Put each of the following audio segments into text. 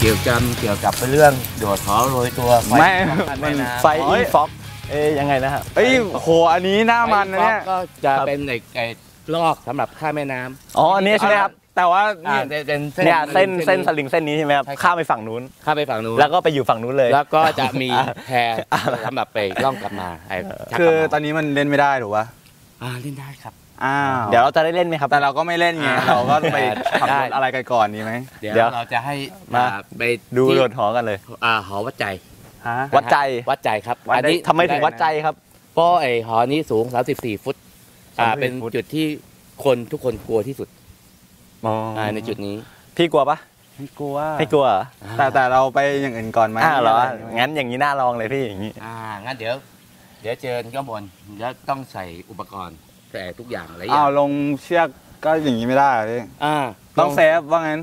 เกี่ยวกับเกี่ยวกับเรื่องโดดหอโรยตัวฟไม่ของมันแน้ำไฟโอ้อิยนฟ็อกเอ้ยยังไงนะฮะเอ้ยโหอันนี้หน้ามันนะเนี่ยไฟก็จะเป็นไอ้ไอ้ลอกสำหรับข้ามแม่น้ำอ๋ออันนี้ใช่ไหมครับแต่ว่าอ่านี่เป็นเป็นเนี่ยเส้นเส้นสลิงเส้นนี้ใช่ไหมครับใช่ครับข้ามไปฝั่งนู้นข้ามไปฝั่งนู้นแล้วก็ไปอยู่ฝั่งนู้นเลย แล้วก็จะมีแพสำหรับไปล่องกลับมาไอ้ชักกลับมาคือตอนนี้มันเล่นไม่ได้ถูกปะ อ่าเล่นได้ครับ อ้าวเดี๋ยวเราจะได้เล่นไหมครับ แต่เราก็ไม่เล่นไงอ่าเราก็ไปขับได้รถอะไรกันก่อนดีไหม เดี๋ยวเดี๋ยวเราจะให้มาอ่ไปดูที่โดดหอกันเลย อ่าหอวัดใจฮะวัดใจ วัดใจครับวัดอันนี้ทำไมถึงวัดใจครับ เพราะไอ้หอนี้สูง 34 ฟุต อ่า34เป็นฟุตจุดที่คนทุกคนกลัวที่สุดอ๋อออ่าในจุดนี้ พี่กลัวปะไม่กลัวไม่กลัวเหรอแต่แต่เราไปอย่างอื่นก่อนไหมอ่าเหรอะไย่างเงี้ยงั้นอย่างนี้น่าลองเลยพี่อย่างนี้ อ่า งั้นเดี๋ยวเดี๋ยวเจอข้างบนแล้วต้องใส่อุปกรณ์ใส่ทุกอย่างหลายอย่าอ้าวงลงเชือกก็อย่างนี้ไม่ได้เหรอพี่อ่าต้องเซฟว่างั้น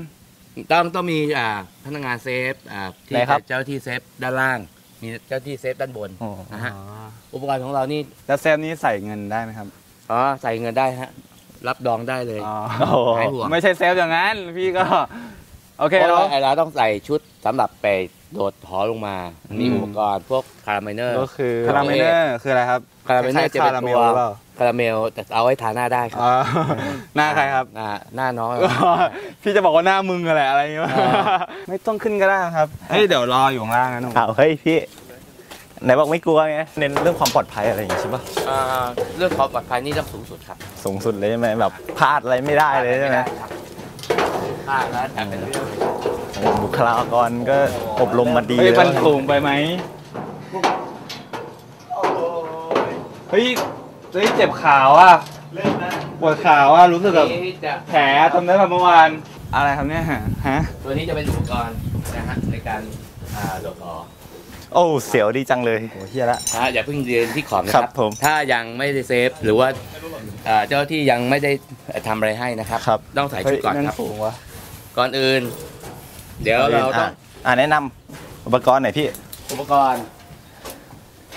ต้องต้องมีอ่าพนักงานเซฟอ่าที่ไหนครับ เจ้าที่เซฟด้านล่าง มีเจ้าที่เซฟด้านบนอ๋อนะฮะอุปกรณ์ของเรานี่แล้วเซฟนี้ใส่เงินได้ไหมครับอ๋อใส่เงินได้ฮะรับดองได้เลย อ๋อโอ้โหหายห่วง ไม่ใช่เซฟอย่างนั้น พี่ก็ โอเคเพราะเราว่าไอ้เราต้องใส่ชุด สำหรับไปโดดหอลงมา มีอืมอุปกรณ์พวกคาราเมเนอร์ก็คือคาราเมลเนอร์คืออะไรครับคาราเมลเนอร์จะคล้ายๆเป็นคาราเมตัลวหรือเปล่าคาราเมลแต่เอาไว้ทาหน้าได้ครับอ๋อหน้าใครครับหน้าหน้าน้องพี่จะบอกว่าหน้ามึงอะไรอะไรอย่างเงี้ยเออไม่ต้องขึ้นก็ได้ครับเฮ้ยเดี๋ยวรออยู่ข้างล่างนะหนุ่มอ้าวเฮ้ยพี่ไหนบอกไม่กลัวไงเน้นเรื่องความปลอดภัยอะไรอย่างงี้ใช่ปะอ่าเรื่องความปลอดภัยนี่ต้องสูงสุดครับ สูงสุดเลยใช่ไหมแบบพลาดอะไรไม่ได้เลยใช่ไหมครับพลาดแล้วแต่เป็นเรื่อง บุคลากรก็อบรมมาดีเฮ้ยแล้วมันสูงไปไหมเฮ้ยเฮ้ยเจ็บขาว่ะปวดขาว่ะรู้สึกแบบนี้จะแผลจำได้แบบเมื่อวานอะไรครับเนี่ยฮะตัวนี้จะเป็นอุปกรณ์นะฮะในการอ่าโดดหอโอ้เสียวดีจังเลยโอ้เฮียละนะฮะอย่าเพิ่งยืนที่ขอบนะคครัรับบผมถ้ายังไม่ได้เซฟหรือว่าอ่าเจ้าหน้าที่ยังไม่ได้ทำอะไรให้นะครับครับต้องใส่เฮ้ชุยดก่อนนั่นครับสูงวะก่อนอื่น เดี๋ยวเราต้องะอ่าแนะนำอุปกรณ์หน่อยพี่ อุปกรณ์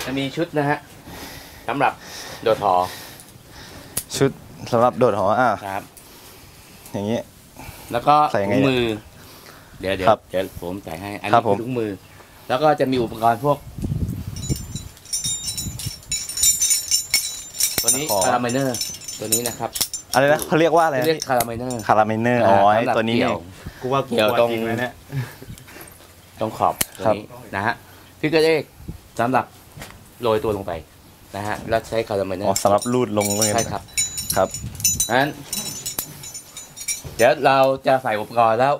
จะมีชุดนะฮะสำหรับโดดหอชุดสำหรับโดดหออ่าครับ อย่างนี้ แล้วก็ใส่ยังไงถุงมือ เดี๋ยวเดี๋ยครัวบเดี๋ยวผมใส่ให้ อันครันี้บผม คือถุงมือ แล้วก็จะมีอุปกรณ์พวก ตัวนี้คาราเมเนอร์ ตัวนี้นะครับ อะไรนะเขาเรียกว่าอะไรนะเรียกพี่คาราเมเนอร์คาราเมเนอร์อ๋อไอ้สำหรับตัวนี้เกี่เอยวงกูว่าเกี่ยวตรงจริงนะเนี่ยตรงขอบตัวครับนี้นะฮะพี่ก็เอกสำหรับโรยตัวลงไปนะฮะแล้วใช้คาราเมเนออ๋อร์สำหรับรูดลงเลยใช่ครับครับงั้นเดี๋ยวเราจะใส่อุปกรณ์แล้ว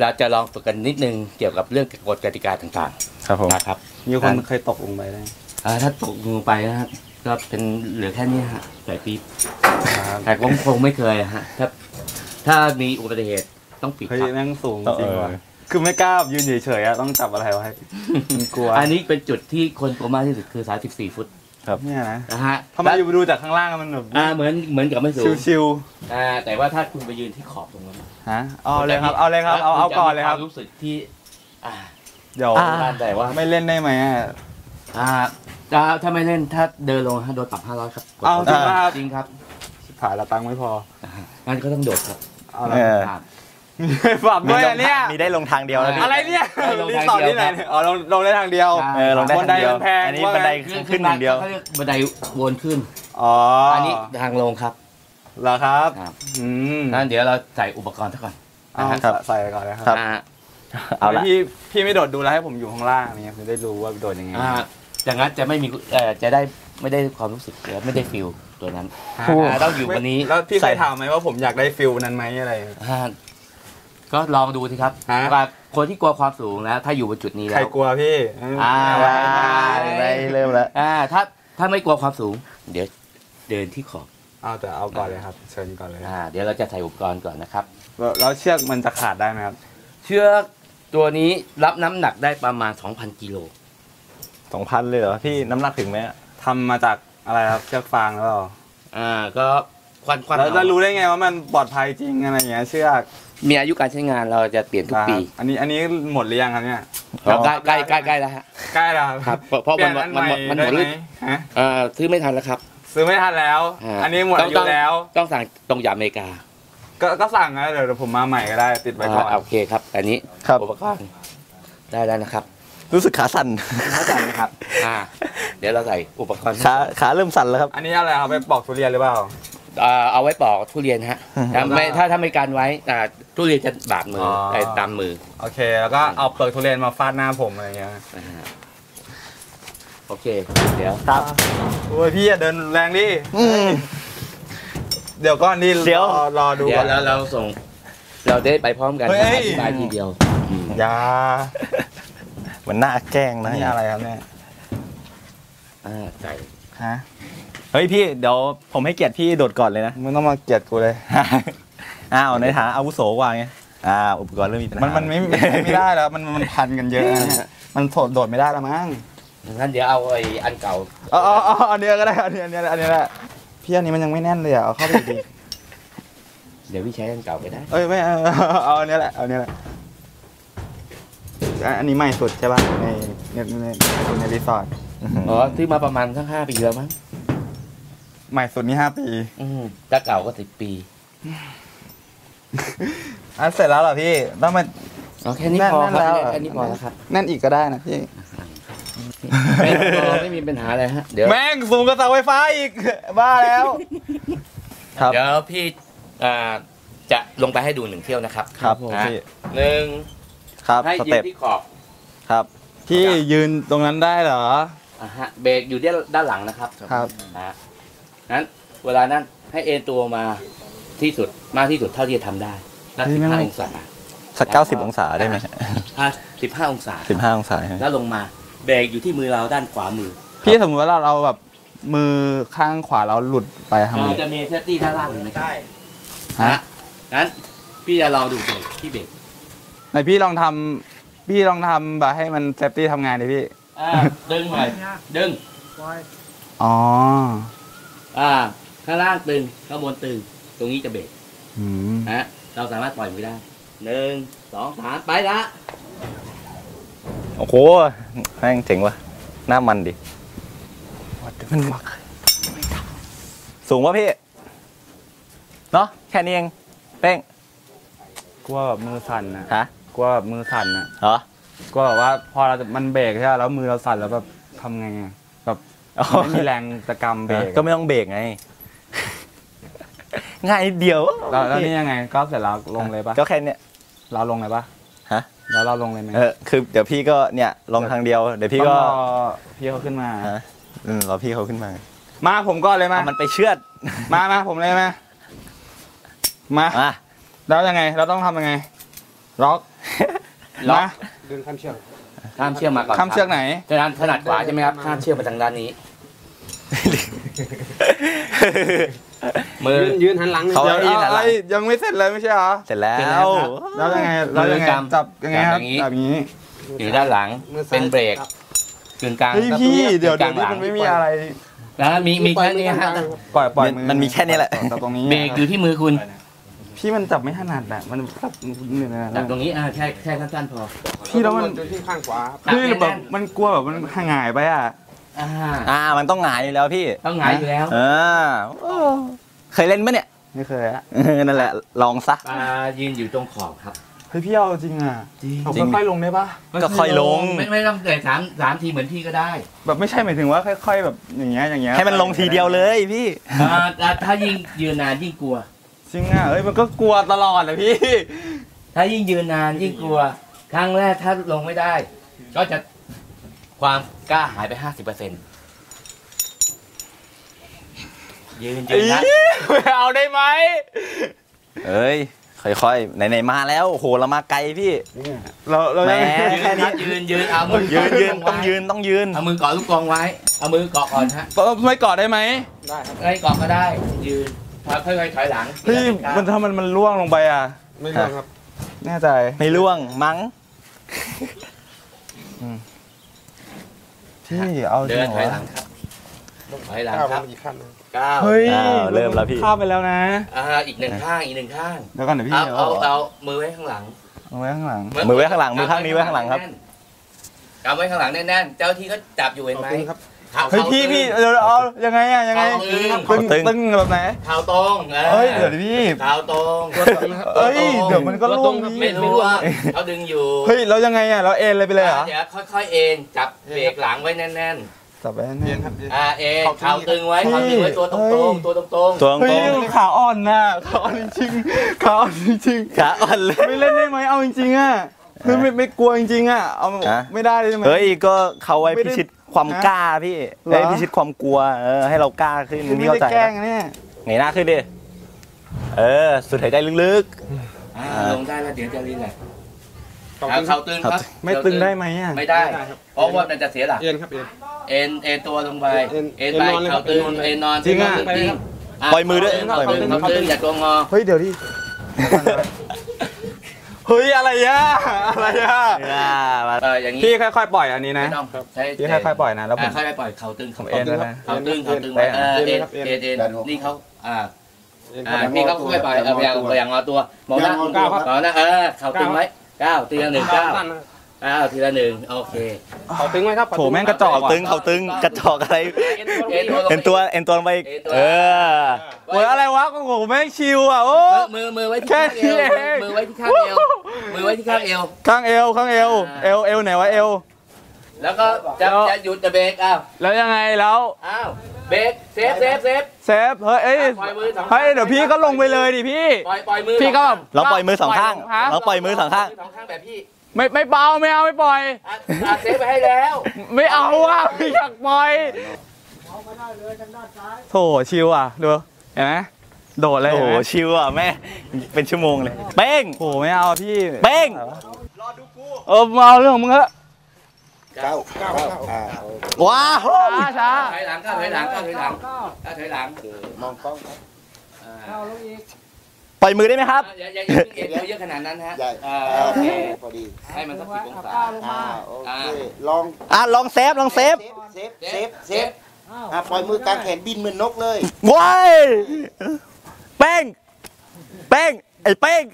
เราจะลองฝึกกันนิดนึงเกี่ยวกับเรื่องกฎกติกาต่างครับผมๆนะครับมีคนเคยตกลงไปได้อ่าถ้าตกลงไปนะฮะ ก็เป็นเหลือแค่นี้ฮะใส่ปี๊บแต่คงคงไม่เคยอะฮะถ้าถ้ามีอุบัติเหตุต้องปิดเฮ้ยครับแม่งสูงเออจริงว่ะคือไม่กล้ายืนเฉยๆอะต้องจับอะไรไว้มันกลัว อันนี้เป็นจุดที่คนกลัวมากที่สุดคือ34ฟุตเนี่ยนะนะฮะทำไมอยู่ดูจากข้างล่างมันแบบอ่าเหมือนเหมือนกับไม่สูงชิวอ่าแต่ว่าถ้าคุณไปยืนที่ขอบตรงนั้นๆฮะเอาเลยครับเอาเลยครับเอาเอาก่อนเลยครับณจะมีวามรู้สึกที่อ่าเดี๋ยวอ่าแต่ว่าไม่เล่นได้ไหมอะอ่า ถ้าถ้าไม่เล่นถ้าเดินลงฮะโดนปรับ500ครับเอาจริงป่ะครับ จริงครับผ่านละตังค์ไม่พองั้นก็ต้องโดดครับเอาละเออ ครับ ปรับด้วยอะเนี่ยมีได้ลงทางเดียวนะพี่ อะไรเนี่ยลงรีทางสอร์ทเดียวที่ไหนเนี่ยอ๋อลงลงได้ทางเดียวใช่เออลงได้บันไดทางเดียวมันแพงอันนี้ว่าบันไดไงขึ้นหนึ่งเดียว เขาเรียกบันไดวนขึ้น อ๋ออัอันนี้ทางลงครับเหรอครับครับอืมงั้นเดี๋ยวเราใส่อุปกรณ์ซะก่อนเอาครับ ใส่ก่อนเลยคครัรับบอ่าเอาละ พี่พี่ไม่โดดดูแล้วให้ผมอยู่ข้างล่างเนี่ยจะได้รู้ว่าโดดยังไง อ่า อย่างนั้นจะไม่มีเอ่อจะได้ไม่ได้ความรู้สึกหรือไม่ได้ฟิลตัวนั้นฮะอ่าต้องอยู่วันนี้แล้วพี่เคใส่ยถามไหมว่าผมอยากได้ฟิลนั้นไหมอะไร อ่าก็ลองดูสิครับฮะ ว่าคนที่กลัวความสูงแล้วถ้าอยู่บนจุดนี้ใครแล้วกลัวพี่อ่า ได้เริ่มแล้วอ่าถ้าถ้าไม่กลัวความสูง เดี๋ยวเดินที่ขอบเอาแต่เอาก่อนเลยครับเชิญก่อนเลยอ่าเดี๋ยวเราจะใส่อุปกรณ์ก่อนนะครับ แล้วแล้วเชือกมันจะขาดได้ไหมครับ เชือกตัวนี้รับน้ำหนักได้ประมาณ 2,000 กิโล สองพันเลยเหรอพี่น้ำหนักถึงไหมอะทำมาจากอะไรครับเชือกฟางหรือเปล่าอ่าก็ควันควันแล้วจะเอารู้ได้ไงว่ามันปลอดภัยจริงอะไรอย่างเงี้ยเชือกมีอายุการใช้งานเราจะเปลี่ยนทุกปีครับอันนี้อันนี้หมดหรือยังครับเนี่ยเราใกล้ใกล้ใกล้ใกล้แล้วฮะใกล้แล้วครับครับเพราะเพราะเปลี่มันยนอันมันใหม่มันหมดฤทธิ์ได้ไหฮะอ่าซื้อไม่ทันแล้วครับ ซื้อไม่ทันแล้วาอันนี้หมดอายุต้องแล้ว ต้องสั่งตรงจากอเมริกาก็ก็สั่งนะเดี๋ยวเดี๋ยวผมมาใหม่ก็ได้ติดไว้ก่อน อ่าโอเคครับ อันนี้ครับ อุปกรณ์ได้แล้วนะครับ รู้สึกขาสั่นเข้าใจนะครับอ่าเดี๋ยวเราใส่อุปกรณ์ขาขาเริ่มสั่นแล้วครับ อันนี้อะไรครับไปปอกทุเรียนหรือเปล่าอ่าเอาไว้ปอกทุเรียนฮะอืมถ้าไม่ถ้าถ้าไม่การไว้อ่าทุเรียนจะบาดมือออไอ้ตามมือโอเค แล้วก็เอาเปลือกทุเรียนมาฟาดหน้าผมอะไรเงี้ยนะฮะโอเค เดี๋ยวครับโอ้ยพี่อย่าเดินแรงดิอืม เดี๋ยวก่อนดิเดี๋ยว รอรอดูเดี๋ยก่วอนเราเราส่ง เราได้ไปพร้อมกันเฮ้ย อธิบายทีเดียวอืม อยา มันน่าแกล้งนะนี่อะไรครับเนี่ยอ่าใส่ฮะเฮ้ยพี่เดี๋ยวผมให้เกียรติพี่โดดก่อนเลยนะมึงต้องมาเกลียดกูเลยอ้าวในฐานะอาวุโสกว่าไงอ่าอุปกรณ์เริ่มมีปัญหามันมันไม่ไม่ไม่ได้แล้วมันมันพันกันเยอะนะเนี่ยมันโดดโดดไม่ได้แล้วมั้งงั้นเดี๋ยวเอาไอ้อันเก่าอ๋ออ๋ออ๋ออันนี้ก็ได้อันนี้อันนี้อันนี้แหละพี่อันนี้มันยังไม่แน่นเลยอะเอาเข้าไปอีกดิเดี๋ยวพี่ใช้อันเก่าไปได้เอ้ยไม่เอาเอาอันนี้แหละเอาอันนี้แหละ อะอันนี้ใหม่สุดใช่ป่ะในในในในรีสอร์ทอ๋อซื้อมาประมาณทั้งห้าปีแล้วมั้งใหม่สุดนี่ห้าปีอืมถ้าเก่าก็สิบปีอันเสร็จแล้วเหรอพี่ต้องมาอ๋อแค่นี้แน่นพอแน่นครับแล้วแค่นี้พอแล้วครับแน่นอีกก็ได้นะพี่ไม่พอไม่มีปัญหาอะไรฮะเดี๋ยวแม่งสูงกับเสาไฟฟ้าอีกบ้าแล้วครับเดี๋ยวพี่อ่าจะลงไปให้ดูหนึ่งเที่ยวนะครับ ครับผมนะพี่หนึ่ง ครับให้สยืเต็นปที่ขอบครับ พี่ยืนตรงนั้นได้เหรอ อะฮะเบรกอยู่ด้านด้านหลังนะครับครับนะนั้นเวลานั้นให้เอ็นตัวมาที่สุดมากที่สุดเท่าที่จะทำได้แล้วเฮ้ยสิบไม่ห้าไม่ องศาสักเก้าสิบองศาได้ไหมห้าสิบห้าองศา สิบห้าองศาใช่ไหมแล้วลงมาเบรกอยู่ที่มือเราด้านขวามือพี่สมมติว่าเราเราแบบมือข้างขวาเราหลุดไปทำไงเราจะมีเซฟตี้ด้านล่างเห็นไหมครับฮะนะนั้นพี่จะลองดูเบรกที่เบรก ไหนพี่ลองทำพี่ลองทำแบบให้มันเซฟตี้ทำงานดิพี่ อ่าดึงหน่อยดึงอ๋ออ่า ข้างล่างตึงข้างบนตึง ตรงนี้จะเบรกอืมนะเราสามารถปล่อยมือได้หนึ่งสองสามไปละโอ้โหแม่งเจ๋งว่ะหน้ามันดิมันสูงวะพี่ เนาะแค่นี้เองเป้งกลัวแบบมือสั่นนะฮะ กลัวแบบมือสั่นนะเหรอ กลัวแบบว่าพอเราจะมันเบรกใช่ไหมแล้วมือเราสั่นแล้วแบบทำไงอะแบบอ๋อ ไม่มีแรงจะกำเบรกก็ไม่ต้องเบรกไง ง่ายนิดเดียวแล้วแล้วนี่ยังไงก็เสร็จแล้วลงเลยปะก็แค่เนี้ย เราลงเลยปะฮะ แล้วเราลงเลยไหมเออ คือเดี๋ยวพี่ก็เนี่ยลงทางเดียว เดี๋ยวพี่ต้องก็รอพี่เขาขึ้นมา ฮะ อืมรอพี่เขาขึ้นมามาผมก่อนเลยมา เอามันไปเชือดมามาผมเลยมามามาแล้วยังไง เราต้องทำยังไง ล็อก ล็อกมาข้ามเชือกมาก่อนข้ามเชือกไหนถนัดถนัดขวาใช่ไหมครับข้ามเชือกมาทางด้านนี้ มือ ยืนยืนหันหลังเขาเดี๋ยวให้ยืนหันหลังเอ้ยยังไม่เสร็จเลยไม่ใช่เหรอเสร็จแล้เสร็จแล้ววครับแล้วยังไงแล้วยังไงมือกำจับยังไงครับจับอย่างนี้ จับอย่างนี้อยู่ด้านหลังมือซ้ายเป็นเบรกครับ กึ่งกลางเฮ้ยครับพี่เดี๋ยวกึ่เดี๋ยวงกลางหลังนี้มันไม่มีอะไรแล้วมีมีแค่นี้ฮะ ปล่อยปล่อยมันมือมันมีแค่นี้แหละ จับตรงนี้เบรกอยู่ที่มือคุณ พี่มันจับไม่ถนัดอะมันจับเนี่ยนะจับตรงนี้อ่าแค่แค่สั้นๆพอพี่แล้วมันอยู่ที่ข้างขวาครับพี่แบบมันกลัวแบบมันหงายไปอะอ่าอ่ามันต้องหงายอยู่แล้วพี่ต้องหงายอยู่แล้วเออเคยเล่นไหมเนี่ยไม่เคยอะเออนั่นแหละลองซะปลายืนอยู่ตรงขอบครับเฮ้ยพี่เอาจริงอะจริงเอาจริงค่อยๆลงได้ปะก็ค่อยลงไม่ไม่ต้องแต่สามสามทีเหมือนพี่ก็ได้ แบบไม่ใช่หมายถึงว่าค่อย ๆ แบบอย่างเงี้ยอย่างเงี้ยให้มันลงทีเดียวเลยพี่อ่าอ่าถ้ายิ่งยืนนานยิ่งกลัว จริงอะเอ้ยมันก็กลัวตลอดเลยพี่ ถ้ายิ่งยืนนานยิ่งกลัว ครั้งแรกถ้าลงไม่ได้ ก็จะความกล้าหายไปห้าสิบเปอร์เซ็นต์ยืนยืนนะไม่เอาได้ไหมเอ้ยค่อยๆไหนๆมาแล้วโอ้โหเรามาไกลพี่ เราเราแหมยืนแค่นี้ครับยืนยืนเอามือยืนยืนเกาะต้องยืนต้องยืนเอามือเกาะลูกกรงไว้ เอามือเกาะก่อนฮะไม่กอดได้ไหมได้ครับไอ้เกาะก็ได้ยืน ค่อยๆถอยหลังเฮ้ยมันถ้ามันมันล่วงลงไปอะ ไม่เรื่องครับ แน่ใจ ไม่ล่วงมั้งพี่เอาจเดิรินงเหถรอยอหลังครับถอยหลังก้าวครับมาอีกขั้นหนึ่งก้าวเฮ้ยอ้าวเริ่มแล้วพี่ข้ามไปแล้วนะอ่าอีกหนึ่งข้างอีกหนึ่งข้างเดี๋ยวก่อนเดี๋ยวพี่เอาเอาเอาเอามือไว้ข้างหลังเอาไว้ข้างหลังมือไว้ข้างหลังมือข้างนี้ไว้ข้างหลังครับกำไว้ข้างหลังแน่นๆเจ้าที่เขาจับอยู่เห็นขอบไหมคุณครับข่าว เฮ้ยพี่พี่เดี๋ยวเอายังไงอะยังไงข่าวตึงตึงตึงแบบไหนข่าวตรงออเฮ้ยเดี๋ยวดิพี่ข่าวตรงเอ้ยเดี๋ยวมันก็ล่วงไม่พี่รู้ว่าเขาดึงอยู่เฮ้ยแล้วยังไงอะเราเอ็นเลยไปเลยเหรอเดี๋ยวค่อยๆเอ็นจับเบรกหลังไว้แน่นจับไปเย็แน่นครับเย็นๆอ่าเอ็นข่าวตึงไว้พี่ข่าวตึงไว้ตัวตเฮ้รงยๆตัวตรงตัวๆเฮ้ยขาอ่อนนะขาอ่อนจริงๆขาอ่อนจริงขาอ่อนเลยๆไม่เล่นได้ไหมเอาจริงๆอะเฮ้ยไม่ไม่กลัวจริงๆอะเอาฮะไม่ได้เลยใช่ไหมเฮ้ยก็เขาไว้ไม่ได้พิชิต ความกล้าพี่เหรอเฮ้ยพิชิตความกลัวเออให้เรากล้าขึ้นคือไม่พี่เข้าได้ใจแกล้นะงเนี่ย ไงหน้าขึ้นดิเออสุดหายใจลึก อ่าลงได้แล้วเดี๋ยวจะรีแลกซ์ข่าวข่าวตึงข่าวตึงครับไม่ตึงได้ไหมอะไม่ได้เพราะว่ามันจะเสียหลักเย็นครับเย็น เอ็นเอ็นตัวลงไปเอ็นเอ็นไปเอ็นนอนเลยครัข่าบวตึงเอ็นนอนเลยเอ็นนอนจริงอะจริงๆปล่อยมือด้วยข่าวปล่อยตึมืงอข่าวตึงอย่าตัวงอเฮ้ยเดี๋ยวดิ เฮ้ยอะไรอะอะไรอะอ่ามาเอออย่างนี้พี่ค่อยๆปล่อยอันนี้นะไม่ต้องใช้พี่ค่อยๆปล่อยนะแล้วผมอ่าค่อยๆปล่อยเข่าตึงผมเอ็นแล้วนะเข่าตึงเข่าตึงไว้เออเอ็นเอ็นเอ็นนี่เขาอ่าเย็นคอ่ารับพี่เขาค่อยๆปล่อยเออพยายามพยายามงอตัวมองหน้ามองหน้าเออเข่าตึงไว้เก้าทีละหนึ่งเก้า เก้าทีละหนึ่งโอเคข่าวตึงไหมครับโถแม่งกระจอกเขาตึงเขาตึงกระจอกอะไรเอ็นตัวลงไปเอ็นตัวเอ็นตัวลงไปเอ็นตัวเออโอ้ยอะไรวะโอ้โหแม่งชิวอะโอ้มือมือมือไว้ที่แค่ข้างเอนี้วเองมือไว้ที่ข้างเอวมือไว้ที่ข้างเอวข้างเอวข้างเอวเอวเอวไหนวะเอวแล้วก็จะจะหยุดจะเบรกอ้าวแล้วยังไงแล้วอ้าวเบรกเซฟเซฟเซฟเซฟเฮ้ยเอ้ยปล่อยมือสองข้างเฮ้ยเดี๋ยวพี่ก็ลงไปเลยดิพี่ปล่อยปล่อยมือพี่ก็แบบลองปล่อยมือสองข้างฮะลองปล่อยมือสองข้างสองข้างแบบพี่ ไม่ไม่เบาไม่เอาไม่ปล่อยอะอะเซฟไปให้แล้ว ไม่เอาอะพี่อยากปล่อยโถชิวอะดูเห็นไหมโดดเลยโอ้เห็นโหไหมชิวอะแม่เป็นชั่วโมงเลยเป้งโอ้ไม่เอาพี่เป้งเออมึงเอาเรื่องของมึงเถอะเก้าเก้าอ่าว้าวช้าช้าถอยหลังก้าวถอยหลังก้าวถอยหลังก้าวถอยหลังมองกล้องครับอ่า ปล่อยมือได้ไหมครับอย่าอย่าอย่าเอ็นตัวเยอะขนาดนั้นฮะใหญ่อ่าอ่าโอเคพอดีให้มันสักสิบองศาอ่าโอเคลองอะลองเซฟลองเซฟเซฟเซฟเซฟอ่าปล่อยมือกลางแขนบินเหมือนนกเลยว้ายเป้งเป้งไอ้เป้ง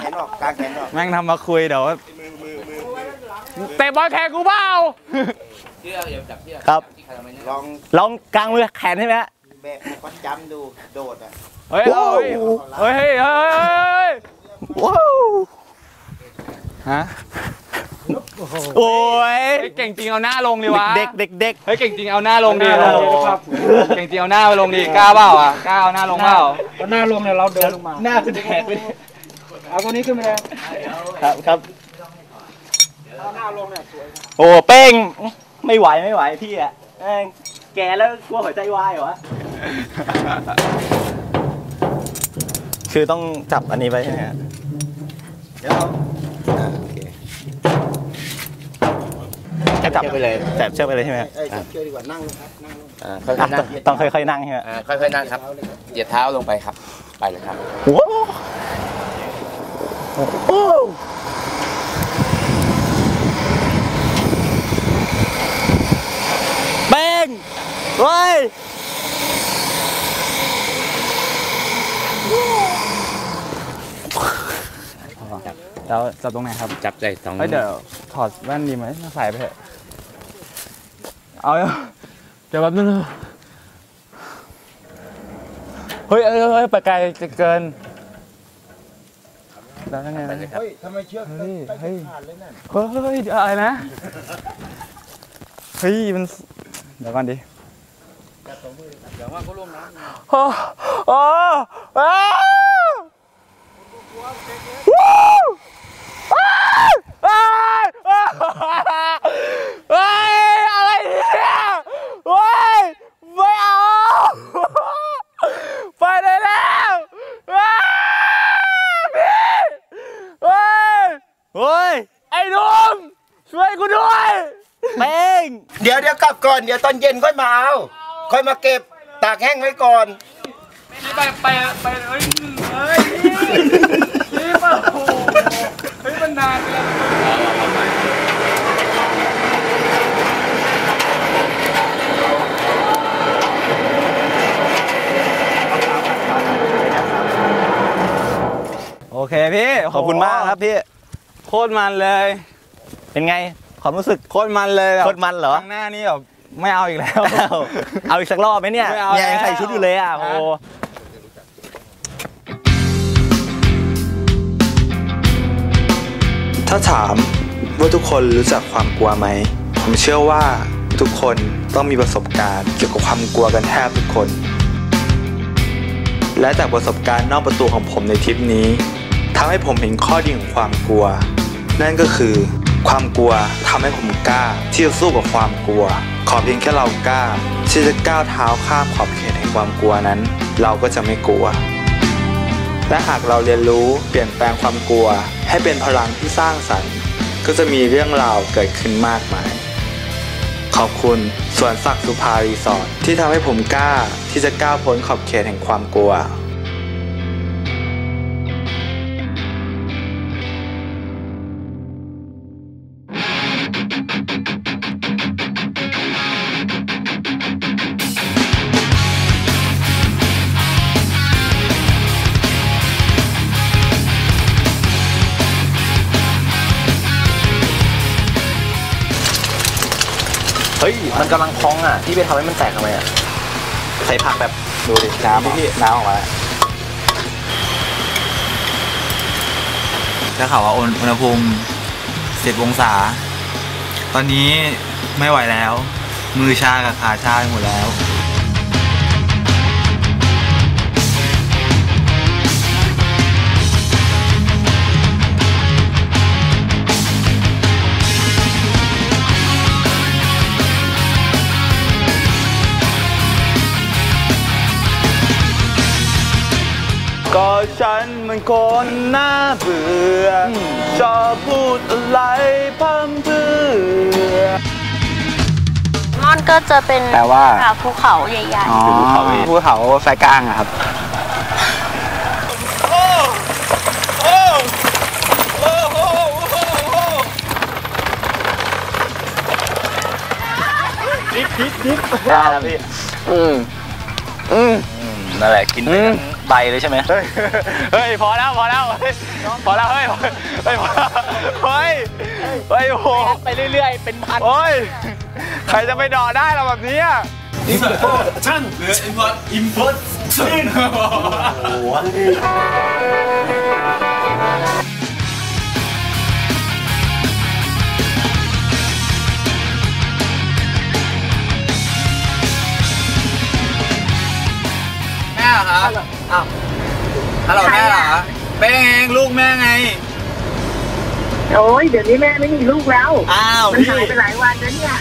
แขนออกกลางแขนออกแม่งทำมาคุยเดี๋ยวมือมือมือมือเตะบอลแข่งกูเปล่าเชือกอย่าจับเชือกครับที่ขาเราไม่แน่นลองลองกลางมือแขนใช่ไหมฮะ แบบประจำดูโดดอะเฮ้ยเฮ้ยเฮ้ยเฮ้ยเฮ้ยเฮ้ยว้าวฮะโอ้ยเฮ้ยเก่งจริงเอาหน้าลงดิวะเด็กเด็กเด็กเฮ้ยเก่งจริงเอาหน้าลงดิหน้าลงครับเก่งจริงเอาหน้าไปลงดิกล้าเปล่าอะกล้าเอาหน้าลงเปล่าหน้าลงเนี่ยเราเดินลงมาหน้าคือแดกไปเอาตัวนี้ขึ้นไปเลยครับครับเอาหน้าลงเนี่ยสวยโอ้เป้งไม่ไหวไม่ไหวพี่อะแม่งแกแล้วกลัวหัวใจวายเหรอวะ คือต้องจับอันนี้ไว้ใช่ไหมฮะเดี๋ยวอ่าโอเคจับไปเลยจับเชือกไปเลยใช่ไหมฮะเอ้ยจับเชือกดีกว่านั่งลงครับนั่งลงอ่าค่อยอะๆนั่งต้องค่อยๆนั่งใช่ไหมอ่าค่อยๆนั่งครับเหยียดเท้าลงไปครับ ไปเลยครับโอ้โหเป้งเฮ้ย แล้วจับตรงไหนครับจับใจสองเฮ้ยเดี๋ยวถอดแว่นดีไหมใส่ไปเถอะ เอาเดี๋ยวแป๊บนึงนะเฮ้ยเฮ้ยเฮ้ยไปไกลจะเกินแล้วยังไงไปเลยครับเฮ้ยทำไมเชือกเฮ้ยเฮ้ยขาดเลยนั่นเฮ้ยเฮ้ยอะไรนะ เฮ้ยมันเดี๋ยวก่อนดิเดี๋ยวว่าเขาล่วงน้ำโอ้โอ้อ้าวว้าวอ้าว อ้าวเฮ้ยอะไรเนี่ยเฮ้ยไม่เอา ไปได้แล้วอ้าวพี่เฮ้ยเฮ้ย ไอ้หนุ่มช่วยกูด้วยเป้งเดี๋ยวเดี๋ยวกลับก่อน เดี๋ยวตอนเย็นค่อยมาเอา ค่อยมาเก็บตากแห้งไว้ก่อน ไปไปไปเฮ้ยเฮ้ยนี่ป่ะโอ้โหเฮ้ยมันนานแล้ว โอ เคพี่ขอบคุณมากครับพี่ โคตรมันเลย เป็นไงความรู้สึกโคตรมันเลยแบบโคตรมันเหรอข้างหน้านี่แบบไม่เอาอีกแล้ว เอาเอาอีกสักรอบไหมเนี่ยไม่เอาเนี่ยยังแล้วใส่ชุดอยู่เลยอะโอ้โหถ้าถามว่าทุกคนรู้จักความกลัวไหม ผมเชื่อว่าทุกคนต้องมีประสบการณ์เกี่ยวกับความกลัวกันแทบทุกคน และจากประสบการณ์นอกประตูของผมในทริปนี้ ทำให้ผมเห็นข้อดีของความกลัว นั่นก็คือ ความกลัวทำให้ผมกล้า ที่จะสู้กับความกลัว ขอเพียงแค่เรากล้า ที่จะก้าวเท้าข้ามขอบเขตแห่งความกลัวนั้น เราก็จะไม่กลัว และหากเราเรียนรู้เปลี่ยนแปลงความกลัว ให้เป็นพลังที่สร้างสรรค์ ก็จะมีเรื่องราวเกิดขึ้นมากมายขอบคุณสวนสักสุภารีสอร์ทที่ทำให้ผมกล้าที่จะก้าวพ้นขอบเขตแห่งความกลัว เฮ้ย มันกำลังพองอะที่ไปทำให้มันแตกทำไมอะ ใส่ผักแบบ ดูดิ น้ำพี่น้ำออกมาแล้วถ้าข่าวว่าอุณหภูมิ10องศา ตอนนี้ไม่ไหวแล้ว มือชากับขาชาไปหมดแล้ว ฉันมันคนน่าเบื่ออชอบพูดอะไรพั่มเพรื่อมอนก็จะเป็นแปลว่าค่ะภูเขาใหญ่อ๋อภูเขาไฟกลางอะครับได้แล้วพี่ อืม อืม นั่นแหละกินไปทั้ง ใบเลยใช่ไหมเฮ้ยเฮ้ยพอแล้วพอแล้วเฮ้ยพอแล้วเฮ้ยเฮ้ยพอแล้วเฮ้ยเฮ้ยโอ้โหไปเรื่อยๆเป็นพันโอ้ยใครจะไปเดอได้เราแบบนี้อะแม่ ฮัลโหลแม่เหรอเป้งเองลูกแม่ไง โอ้ยเดี๋ยวนี้แม่ไม่มีลูกแล้ว อ้าวมันพี่หายไปหลายวันแล้วเนี่ย